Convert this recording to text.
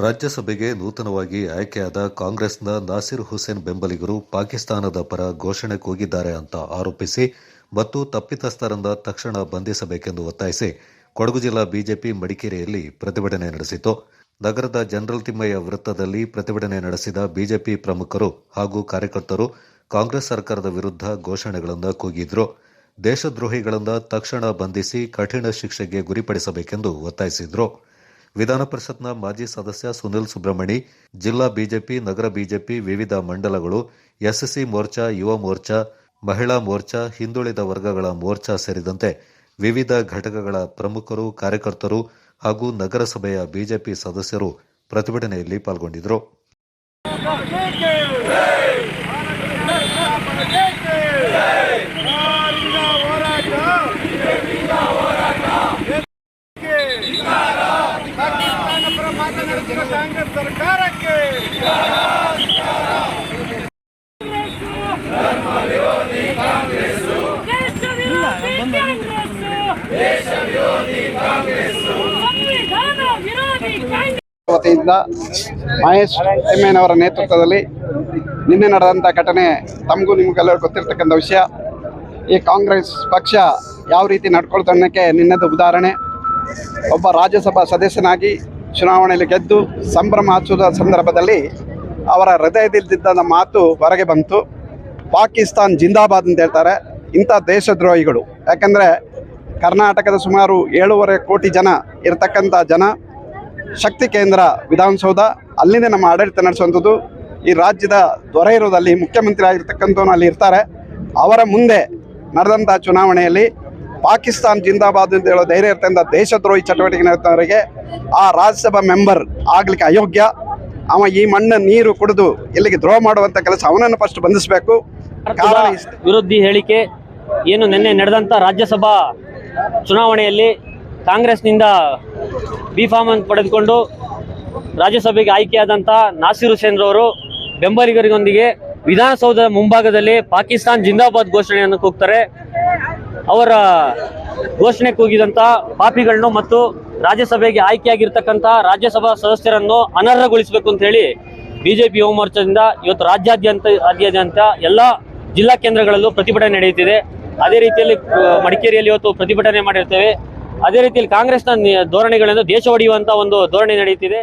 ರಾಜ್ಯಸಭೆಗೆ ನೂತನವಾಗಿ ಆಯ್ಕೆಯಾದ ಕಾಂಗ್ರೆಸ್ನ ನಾಸಿರ್ ಹುಸೇನ್ ಬೆಂಬಲಿಗರು ಪಾಕಿಸ್ತಾನದ ಪರ ಘೋಷಣೆ ಕೂಗಿದ್ದಾರೆ ಅಂತ ಆರೋಪಿಸಿ ಮತ್ತು ತಪ್ಪಿತಸ್ಥರನ್ನ ತಕ್ಷಣ ಬಂಧಿಸಬೇಕೆಂದು ಒತ್ತಾಯಿಸಿ ಕೊಡಗು ಜಿಲ್ಲಾ ಬಿಜೆಪಿ ಮಡಿಕೇರಿಯಲ್ಲಿ ಪ್ರತಿಭಟನೆ ನಡೆಸಿತು ನಗರದ ಜನರಲ್ ತಿಮ್ಮಯ್ಯ ವೃತ್ತದಲ್ಲಿ ಪ್ರತಿಭಟನೆ ನಡೆಸಿದ ಬಿಜೆಪಿ ಪ್ರಮುಖರು ಹಾಗೂ ಕಾರ್ಯಕರ್ತರು ಕಾಂಗ್ರೆಸ್ ಸರ್ಕಾರದ ವಿರುದ್ಧ ಘೋಷಣೆಗಳನ್ನು ಕೂಗಿದ್ರು. ದೇಶದ್ರೋಹಿಗಳನ್ನು ತಕ್ಷಣ ಬಂಧಿಸಿ ಕಠಿಣ ಶಿಕ್ಷೆಗೆ ಗುರಿಪಡಿಸಬೇಕೆಂದು ಒತ್ತಾಯಿಸಿದ್ರು. ವಿಧಾನ ಪರಿಷತ್ನ ಮಾಜಿ ಸದಸ್ಯ ಸುನಿಲ್ ಸುಬ್ರಹ್ಮಣಿ, ಜಿಲ್ಲಾ ಬಿಜೆಪಿ, ನಗರ ಬಿಜೆಪಿ ವಿವಿಧ ಮಂಡಲಗಳು ಎಸ್ಎಸ್ಸಿ ಮೋರ್ಚಾ, ಯುವ ಮೋರ್ಚಾ, ಮಹಿಳಾ ಮೋರ್ಚಾ, ಹಿಂದುಳಿದ ವರ್ಗಗಳ ಮೋರ್ಚಾ ಸೇರಿದಂತೆ ವಿವಿಧ ಘಟಕಗಳ ಪ್ರಮುಖರು, ಕಾರ್ಯಕರ್ತರು ಹಾಗೂ ನಗರಸಭೆಯ ಬಿಜೆಪಿ ಸದಸ್ಯರು ಪ್ರತಿಭಟನೆಯಲ್ಲಿ ಪಾಲ್ಗೊಂಡಿದ್ದರು ಪಾಕಿಸ್ತಾನ ಪರ ಮಾತನಾಡುತ್ತಿರುವ ಕಾಂಗ್ರೆಸ್ ಸರ್ಕಾರಕ್ಕೆ ದೇಶ ವಿರೋಧಿ ಕಾಂಗ್ರೆಸ್ ಸಂವಿಧಾನ ವಿರೋಧಿ ಕಾಂಗ್ರೆಸ್ ವತಿಯಿಂದ ಮಹೇಶ್ ಎಮ್ಮೆನವರ ನೇತೃತ್ವದಲ್ಲಿ ನಿನ್ನೆ ನಡೆದಂತ ಘಟನೆ ತಮಗೂ ನಿಮಗೆಲ್ಲರಿಗೂ ಗೊತ್ತಿರತಕ್ಕಂಥ ವಿಷಯ. ಈ ಕಾಂಗ್ರೆಸ್ ಪಕ್ಷ ಯಾವ ರೀತಿ ನಡ್ಕೊಳ್ತಾ ಅನ್ನೋಕ್ಕೆ ನಿನ್ನೆದು ಉದಾಹರಣೆ. ಒಬ್ಬ ರಾಜ್ಯಸಭಾ ಸದಸ್ಯನಾಗಿ ಚುನಾವಣೆಯಲ್ಲಿ ಗೆದ್ದು ಸಂಭ್ರಮ ಹಚ್ಚುವ ಸಂದರ್ಭದಲ್ಲಿ ಅವರ ಹೃದಯದಲ್ಲಿದ್ದ ಮಾತು ಹೊರಗೆ ಬಂತು. ಪಾಕಿಸ್ತಾನ್ ಜಿಂದಾಬಾದ್ ಅಂತ ಹೇಳ್ತಾರೆ. ಇಂಥ ದೇಶದ್ರೋಹಿಗಳು. ಯಾಕಂದರೆ ಕರ್ನಾಟಕದ ಸುಮಾರು ಏಳೂವರೆ ಕೋಟಿ ಜನ ಇರತಕ್ಕಂಥ ಜನ ಶಕ್ತಿ ಕೇಂದ್ರ ವಿಧಾನಸೌಧ, ಅಲ್ಲಿಂದ ನಮ್ಮ ಆಡಳಿತ ನಡೆಸುವಂಥದ್ದು. ಈ ರಾಜ್ಯದ ದೊರೆ ಇರೋದಲ್ಲಿ ಮುಖ್ಯಮಂತ್ರಿ ಆಗಿರ್ತಕ್ಕಂಥವ್ರು ಅಲ್ಲಿ ಇರ್ತಾರೆ. ಅವರ ಮುಂದೆ ನಡೆದಂಥ ಚುನಾವಣೆಯಲ್ಲಿ ಪಾಕಿಸ್ತಾನ್ ಜಿಂದಾಬಾದ್ ಅಂತ ಹೇಳೋ ಧೈರ್ಯ ಇರ್ತಂತ ದೇಶದ್ರೋಹಿ ಚಟುವಟಿಕೆ ನಡೆತವರಿಗೆ ಆ ರಾಜ್ಯಸಭಾ ಮೆಂಬರ್ ಆಗ್ಲಿಕ್ಕೆ ಅಯೋಗ್ಯ. ಅವ ಈ ಮಣ್ಣ ನೀರು ಕುಡಿದು ಇಲ್ಲಿಗೆ ದ್ರೋಹ ಮಾಡುವಂತ ಕೆಲಸ ಅವನನ್ನು ಫಸ್ಟ್ ಬಂಧಿಸಬೇಕು. ವಿರೋಧಿ ಹೇಳಿಕೆ ಏನು ನಿನ್ನೆ ನಡೆದಂತ ರಾಜ್ಯಸಭಾ ಚುನಾವಣೆಯಲ್ಲಿ ಕಾಂಗ್ರೆಸ್ನಿಂದ ಬಿ ಫಾರ್ಮ್ ಅನ್ನು ಪಡೆದುಕೊಂಡು ರಾಜ್ಯಸಭೆಗೆ ಆಯ್ಕೆಯಾದಂಥ ನಾಸಿರ್ ಹುಸೇನ್ ರವರು ಬೆಂಬಲಿಗರಿಗೊಂದಿಗೆ ವಿಧಾನಸೌಧದ ಮುಂಭಾಗದಲ್ಲಿ ಪಾಕಿಸ್ತಾನ್ ಜಿಂದಾಬಾದ್ ಘೋಷಣೆಯನ್ನು ಕೂಗ್ತಾರೆ. ಅವರ ಘೋಷಣೆ ಕೂಗಿದಂತ ಪಾಪಿಗಳನ್ನು ಮತ್ತು ರಾಜ್ಯಸಭೆಗೆ ಆಯ್ಕೆಯಾಗಿರ್ತಕ್ಕಂಥ ರಾಜ್ಯಸಭಾ ಸದಸ್ಯರನ್ನು ಅನರ್ಹಗೊಳಿಸಬೇಕು ಅಂತ ಹೇಳಿ ಬಿಜೆಪಿ ಯುವ ಮೋರ್ಚಾದಿಂದ ಇವತ್ತು ರಾಜ್ಯಾದ್ಯಂತ ರಾಜ್ಯಾದ್ಯಂತ ಎಲ್ಲ ಜಿಲ್ಲಾ ಕೇಂದ್ರಗಳಲ್ಲೂ ಪ್ರತಿಭಟನೆ ನಡೆಯುತ್ತಿದೆ. ಅದೇ ರೀತಿಯಲ್ಲಿ ಮಡಿಕೇರಿಯಲ್ಲಿ ಇವತ್ತು ಪ್ರತಿಭಟನೆ ಮಾಡಿರ್ತೇವೆ. ಅದೇ ರೀತಿಯಲ್ಲಿ ಕಾಂಗ್ರೆಸ್ನ ಧೋರಣೆಗಳನ್ನು ದೇಶ ಒಡೆಯುವಂತಹ ಒಂದು ಧೋರಣೆ ನಡೆಯುತ್ತಿದೆ.